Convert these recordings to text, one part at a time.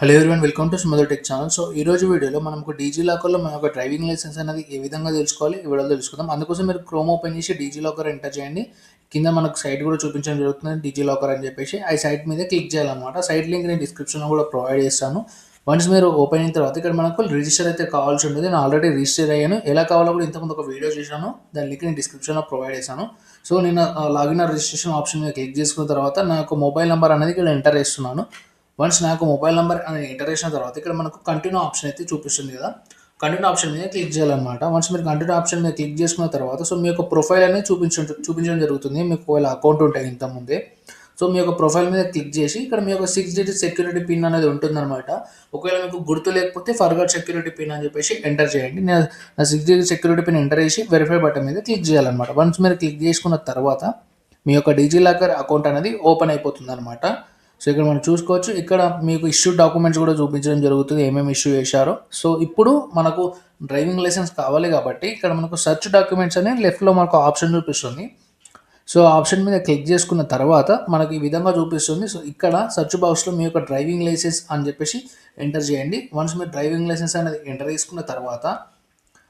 Hello everyone welcome to Sumadhar tech channel so ఈ రోజు వీడియోలో మనం ఒక డీజీ లాకర్లో మన యొక్క డ్రైవింగ్ లైసెన్స్ అనేది ఏ విధంగా తెలుసుకోవాలి ఈ వీడియోలో తెలుసుకుందాం. అందుకోసం మీరు క్రోమ్ ఓపెన్ చేసి డీజీ లాకర్ ఎంటర్ చేయండి. కింద మనకు సైట్ కూడా చూపించడం జరుగుతుంది డీజీ లాకర్ అని చెప్పేసి. ఆ సైట్ మీద క్లిక్ చేయాలన్నమాట. సైట్ లింక్ నేను డిస్క్రిప్షన్లో కూడా ప్రొవైడ్ చేస్తాను. వన్స్ మీరు ఓపెన్ అయిన తర్వాత ఇక్కడ మనకు రిజిస్టర్ అయితే కావాల్సి ఉంటుంది. నేను ఆల్రెడీ రిజిస్టర్ అయ్యాను. ఎలా కావాలో కూడా ఇంతకుముందు ఒక వీడియో చేశాను. దాని లింక్ నేను డిస్క్రిప్షన్లో ప్రొవైడ్ చేశాను. సో నేను లాగిన్ రిజిస్ట్రేషన్ ఆప్షన్ మీద క్లిక్ చేసుకున్న తర్వాత నా యొక్క మొబైల్ నెంబర్ అనేది ఇక్కడ ఎంటర్ చేస్తున్నాను. వన్స్ నాకు మొబైల్ నెంబర్ అని ఎంటర్ చేసిన తర్వాత ఇక్కడ మనకు కంటిన్యూ ఆప్షన్ అయితే చూపిస్తుంది కదా. కంటిన్యూ ఆప్షన్ మీద క్లిక్ చేయాలన్నమాట. వన్స్ మీరు కంటిన్యూ ఆప్షన్ మీద క్లిక్ చేసుకున్న తర్వాత సో మీ యొక్క ప్రొఫైల్ అనేది చూపించడం చూపించడం జరుగుతుంది. మీకు ఒకవేళ అకౌంట్ ఉంటాయి ఇంతకుముందే. ముందే సో మీ యొక్క ప్రొఫైల్ మీద క్లిక్ చేసి ఇక్కడ మీ యొక్క సిక్స్ డిజిట్ సెక్యూరిటీ పిన్ అనేది ఉంటుందన్నమాట. ఒకవేళ మీకు గుర్తు లేకపోతే ఫర్గర్ సెక్యూరిటీ పిన్ అని చెప్పేసి ఎంటర్ చేయండి. నేను నా six digit security pin enter చేసి వెరిఫై బటన్ మీద క్లిక్ చేయాలన్నమాట. వన్స్ మీరు క్లిక్ చేసుకున్న తర్వాత మీ యొక్క డిజీ లాకర్ అకౌంట్ అనేది ఓపెన్ అయిపోతుంది అనమాట సో ఇక్కడ మనం చూసుకోవచ్చు. ఇక్కడ మీకు ఇష్యూ డాక్యుమెంట్స్ కూడా చూపించడం జరుగుతుంది. ఏమేమి ఇష్యూ చేశారో. సో ఇప్పుడు మనకు డ్రైవింగ్ లైసెన్స్ కావాలి కాబట్టి ఇక్కడ మనకు సర్చ్ డాక్యుమెంట్స్ అని లెఫ్ట్లో మనకు ఆప్షన్ చూపిస్తుంది. సో ఆప్షన్ మీద క్లిక్ చేసుకున్న తర్వాత మనకి ఈ విధంగా చూపిస్తుంది. సో ఇక్కడ సర్చ్ బాక్స్లో మీ యొక్క డ్రైవింగ్ లైసెన్స్ అని చెప్పేసి ఎంటర్ చేయండి. వన్స్ మీరు డ్రైవింగ్ లైసెన్స్ అనేది ఎంటర్ చేసుకున్న తర్వాత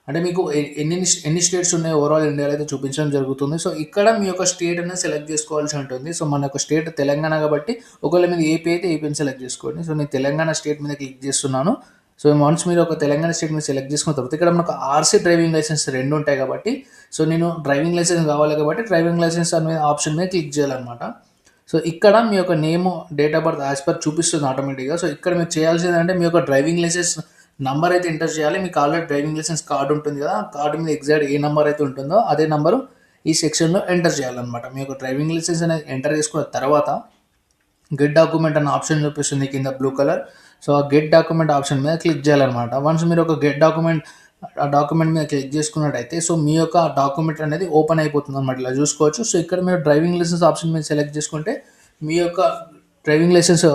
అంటే మీకు ఎన్ని ఎన్ని స్టేట్స్ ఉన్నాయి ఓవరాల్ ఇండియాలో అయితే చూపించడం జరుగుతుంది. సో ఇక్కడ మీ యొక్క స్టేట్ అనేది సెలెక్ట్ చేసుకోవాల్సి ఉంటుంది. సో మన యొక్క స్టేట్ తెలంగాణ కాబట్టి ఒకవేళ మీద ఏపీ అయితే ఏపీని సెలెక్ట్ చేసుకోండి. సో నేను తెలంగాణ స్టేట్ మీద క్లిక్ చేస్తున్నాను. సో వన్స్ మీరు ఒక తెలంగాణ స్టేట్ మీద సెలెక్ట్ చేసుకున్న తర్వాత ఇక్కడ మనకు ఆర్సీ డ్రైవింగ్ లైసెన్స్ రెండు ఉంటాయి కాబట్టి సో నేను డ్రైవింగ్ లైసెన్స్ కావాలి కాబట్టి డ్రైవింగ్ లైసెన్స్ అనే ఆప్షన్ మీద క్లిక్ చేయాలన్నమాట. సో ఇక్కడ మీ యొక్క name date of birth as per చూపిస్తుంది ఆటోమేటిక్గా. సో ఇక్కడ మీరు చేయాల్సింది అంటే మీ యొక్క డ్రైవింగ్ లైసెన్స్ నంబర్ అయితే ఎంటర్ చేయాలి. మీకు ఆల్రెడీ డ్రైవింగ్ లైసెన్స్ కార్డు ఉంటుంది కదా కార్డు మీద ఎగ్జాక్ట్ ఏ నెంబర్ అయితే ఉంటుందో అదే నెంబరు ఈ సెక్షన్లో ఎంటర్ చేయాలన్నమాట. మీ యొక్క డ్రైవింగ్ లైసెన్స్ అనేది ఎంటర్ చేసుకున్న తర్వాత గెట్ డాక్యుమెంట్ అనే ఆప్షన్ చూపిస్తుంది కింద బ్లూ కలర్ సో ఆ గెట్ డాక్యుమెంట్ ఆప్షన్ మీద క్లిక్ చేయాలన్నమాట. వన్స్ మీరు ఒక గెట్ డాక్యుమెంట్ ఆ డాక్యుమెంట్ మీద క్లిక్ చేసుకున్నట్టయితే సో మీ యొక్క డాక్యుమెంట్ అనేది ఓపెన్ అయిపోతుంది అనమాట ఇలా చూసుకోవచ్చు. సో ఇక్కడ మీరు డ్రైవింగ్ లైసెన్స్ ఆప్షన్ మీద సెలెక్ట్ చేసుకుంటే మీ యొక్క డ్రైవింగ్ లైసెన్స్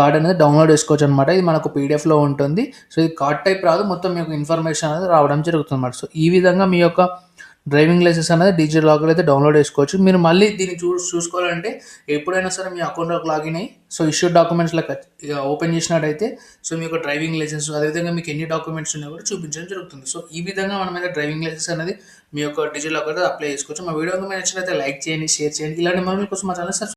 కార్డ్ అనేది డౌన్లోడ్ చేసుకోవచ్చు అనమాట ఇది మనకు పీడిఎఫ్లో ఉంటుంది. సో ఇది కార్డ్ టైప్ రాదు. మొత్తం మీకు ఇన్ఫర్మేషన్ అనేది రావడం జరుగుతుంది అనమాట సో ఈ విధంగా మీ యొక్క డ్రైవింగ్ లైసెన్స్ అనేది డిజిటల్ లాకర్ అయితే డౌన్లోడ్ చేసుకోవచ్చు. మీరు మళ్ళీ దీన్ని చూ చూసుకోవాలంటే ఎప్పుడైనా సరే మీ అకౌంట్లోకి లాగిన్ అయ్యి సో ఇష్యూ డాక్యుమెంట్స్ లెక్క ఓపెన్ చేసినట్టయితే సో మీ యొక్క డ్రైవింగ్ లైసెన్స్ అదేవిధంగా మీకు ఎన్ని డాక్యుమెంట్స్ ఉన్నాయో కూడా చూపించడం జరుగుతుంది. సో ఈ విధంగా మనం అయితే డ్రైవింగ్ లైసెన్స్ అనేది మీ యొక్క డిజిటల్ లాకర్ అప్లై చేసుకోవచ్చు. మా వీడియో మీకు నచ్చినట్లయితే లైక్ చేయండి షేర్ చేయండి. ఇలాంటి మళ్ళీ కోసం మా ఛానల్